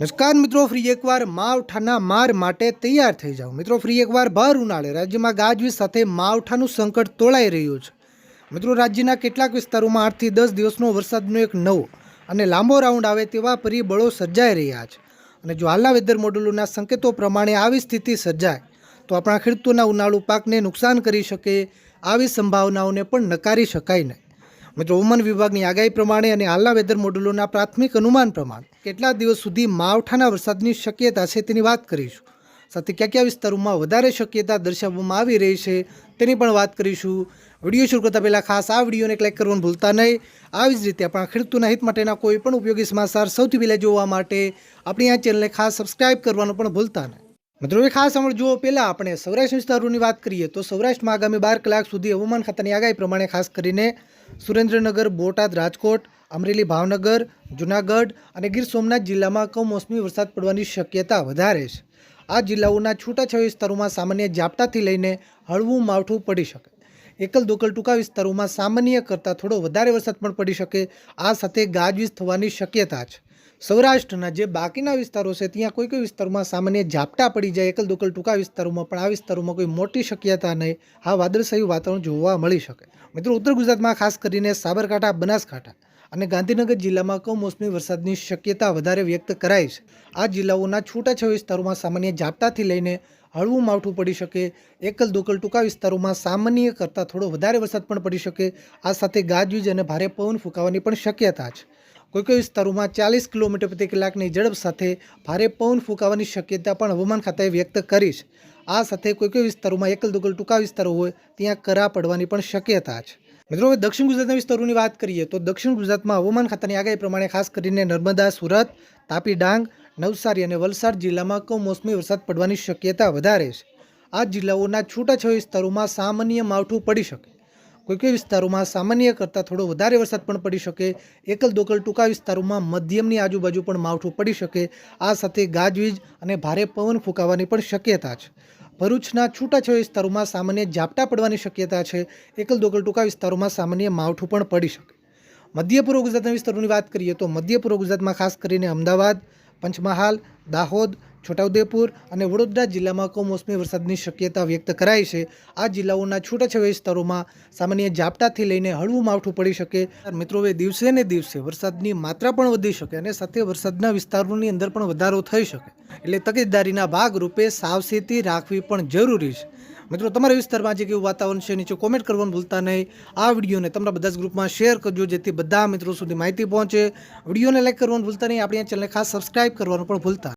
નમસ્કાર મિત્રો, ફ્રી એકવાર માવઠાના માર માટે તૈયાર થઈ જાઓ. મિત્રો, ફ્રી એકવાર ભર ઉનાળે. રાજ્યમાં ગાજવીજ સાથે માવઠાનું સંકટ તોળાઈ રહ્યું છે. મિત્રો, રાજ્યના કેટલાક વિસ્તારોમાં આઠથી દસ દિવસનો વરસાદનો એક નવો અને લાંબો રાઉન્ડ આવે તેવા પરિબળો સર્જાઈ રહ્યા છે. અને જો હાલના વેધર મોડેલોના સંકેતો પ્રમાણે આવી સ્થિતિ સર્જાય, તો આપણા ખેડૂતોના ઉનાળુ પાકને નુકસાન કરી શકે, આવી સંભાવનાઓને પણ નકારી શકાય નહીં. મિત્રો હવામાન વિભાગની આગાહી પ્રમાણે અને હાલના વેધર મોડેલોના પ્રાથમિક અનુમાન પ્રમાણે કેટલા દિવસ સુધી માવઠાના વરસાદની શક્યતા છે તેની વાત કરીશું. સાથે કયા કયા વિસ્તારોમાં વધારે શક્યતા દર્શાવવામાં આવી રહી છે તેની પણ વાત કરીશું. વીડિયો શરૂ કરતાં પહેલાં ખાસ આ વિડીયોને ક્લિક કરવાનું ભૂલતા નહીં. આવી જ રીતે આપણા ખેડૂતોના હિત માટેના કોઈ પણ ઉપયોગી સમાચાર સૌથી પહેલાં જોવા માટે આપણી આ ચેનલને ખાસ સબસ્ક્રાઇબ કરવાનું પણ ભૂલતા નહીં. મિત્રો ખાસ હમણાં જુઓ, પહેલાં આપણે સૌરાષ્ટ્ર વિસ્તારોની વાત કરીએ તો સૌરાષ્ટ્રમાં આગામી બાર કલાક સુધી હવામાન ખાતાની આગાહી પ્રમાણે ખાસ કરીને સુરેન્દ્રનગર, બોટાદ, રાજકોટ, અમરેલી, ભાવનગર, જુનાગઢ અને ગીર સોમનાથ જિલ્લામાં કમોસમી વરસાદ પડવાની શક્યતા વધારે છે. આ જિલ્લાઓના છૂટાછવાયા વિસ્તારોમાં સામાન્ય ઝાપટાથી લઈને હળવું માવઠું પડી શકે. એકલ દોકલ ટૂંકા વિસ્તારોમાં સામાન્ય કરતાં થોડો વધારે વરસાદ પણ પડી શકે. આ સાથે ગાજવીજ થવાની શક્યતા છે. સૌરાષ્ટ્રના જે બાકીના વિસ્તારો છે, ત્યાં કોઈ કોઈ વિસ્તારોમાં સામાન્ય ઝાપટા પડી જાય. એકલ દોકલ ટૂંકા વિસ્તારોમાં પણ આ વિસ્તારોમાં કોઈ મોટી શક્યતા નહીં. આ વાદળછાયું વાતાવરણ જોવા મળી શકે. મિત્રો, ઉત્તર ગુજરાતમાં ખાસ કરીને સાબરકાંઠા, બનાસકાંઠા. અને ગાંધીનગર જિલ્લામાં કમોસમી વરસાદની શક્યતા વધારે વ્યક્ત કરાઈ છે. આ જિલ્લાઓના છૂટાછવાયા વિસ્તારોમાં સામાન્ય ઝાપટાથી લઈને હળવું માવઠું પડી શકે એકલ દોકલ ટૂંકા વિસ્તારોમાં સામાન્ય કરતાં થોડો વધારે વરસાદ પણ પડી શકે, આ સાથે ગાજવીજ અને ભારે પવન ફૂંકાવાની પણ શક્યતા છે. કોઈ કોઈ વિસ્તારોમાં ચાલીસ કિલોમીટર પ્રતિ કલાકની ઝડપ સાથે ભારે પવન ફૂંકાવાની શક્યતા પણ હવામાન ખાતાએ વ્યક્ત કરી છે. આ સાથે કોઈ કોઈ વિસ્તારોમાં એકલ દુકલ ટૂંકા વિસ્તારો હોય, ત્યાં કરા પડવાની પણ શક્યતા છે. મિત્રો, હવે દક્ષિણ ગુજરાતના વિસ્તારોની વાત કરીએ તો દક્ષિણ ગુજરાતમાં હવામાન ખાતાની આગાહી પ્રમાણે ખાસ કરીને નર્મદા, સુરત તાપી ડાંગ નવસારી અને વલસાડ જિલ્લામાં કમોસમી વરસાદ પડવાની શક્યતા વધારે છે. આ જિલ્લાઓના છૂટાછવાયા વિસ્તારોમાં સામાન્ય માવઠું પડી શકે. કોઈ કોઈ વિસ્તારોમાં સામાન્ય કરતાં થોડો વધારે વરસાદ પણ પડી શકે. એકલ દોકલ ટૂંકા વિસ્તારોમાં મધ્યમની આજુબાજુ પણ માવઠું પડી શકે. આ સાથે ગાજવીજ અને ભારે પવન ફૂંકાવાની પણ શક્યતા છે. ભરૂચના છૂટાછવાયા વિસ્તારોમાં સામાન્ય ઝાપટા પડવાની શક્યતા છે. એકલ દોકલ ટૂંકા વિસ્તારોમાં સામાન્ય માવઠું પણ પડી શકે. મધ્ય પૂર્વ ગુજરાતના વિસ્તારોની વાત કરીએ તો મધ્ય પૂર્વ ગુજરાતમાં ખાસ કરીને અમદાવાદ, પંચમહાલ, દાહોદ છોટાઉદેપુર અને વડોદરા જિલ્લામાં કમોસમી વરસાદની શક્યતા વ્યક્ત કરાઈ છે. આ જિલ્લાઓના છૂટાછવાયા વિસ્તારોમાં સામાન્ય ઝાપટાથી લઈને હળવું માવઠું પડી શકે. મિત્રો, હવે દિવસે ને દિવસે વરસાદની માત્રા પણ વધી શકે અને સાથે વરસાદના વિસ્તારોની અંદર પણ વધારો થઈ શકે. એટલે તકેદારીના ભાગરૂપે સાવચેતી રાખવી પણ જરૂરી છે. મિત્રો, તમારા વિસ્તારમાં જે કેવું વાતાવરણ છે નીચે કોમેન્ટ કરવાનું ભૂલતા નહીં. આ વિડીયોને તમારા બધા જ ગ્રુપમાં શેર કરજો, જેથી બધા મિત્રો સુધી માહિતી પહોંચે. વિડીયોને લાઈક કરવાનું ભૂલતા નહીં. આપણી આ ચેનલને ખાસ સબસ્ક્રાઇબ કરવાનું પણ ભૂલતા.